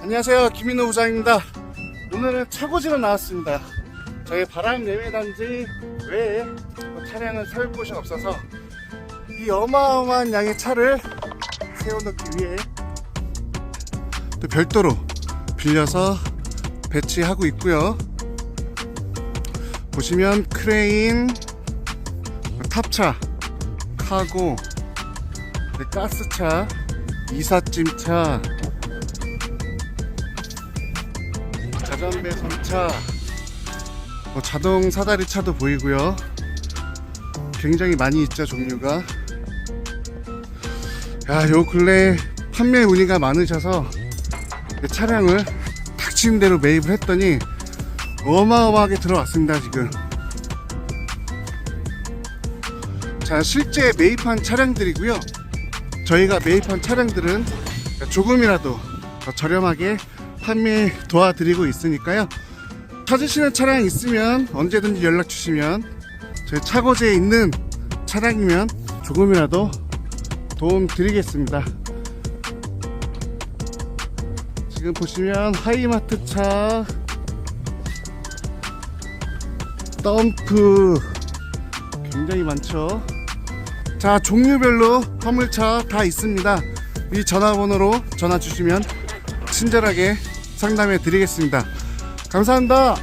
안녕하세요. 김인호 부장입니다. 오늘은 차고지로 나왔습니다. 저희 바람 예매단지 외에 뭐 차량을 세울 곳이 없어서 이 어마어마한 양의 차를 세워놓기 위해 또 별도로 빌려서 배치하고 있고요. 보시면 크레인 탑차 카고 네, 가스차 이삿짐차 자전 배송차. 뭐 자동 사다리 차도 보이고요. 굉장히 많이 있죠 종류가. 야요 근래 판매 문의가 많으셔서 이 차량을 닥치는 대로 매입을 했더니 어마어마하게 들어왔습니다 지금. 자 실제 매입한 차량들이고요. 저희가 매입한 차량들은 조금이라도 더 저렴하게 판매 도와드리고 있으니까요. 찾으시는 차량 있으면 언제든지 연락 주시면 저희 차고지에 있는 차량이면 조금이라도 도움 드리겠습니다. 지금 보시면 하이마트 차 덤프 굉장히 많죠? 자 종류별로 화물차 다 있습니다. 이 전화번호로 전화 주시면 친절하게 상담해 드리겠습니다. 감사합니다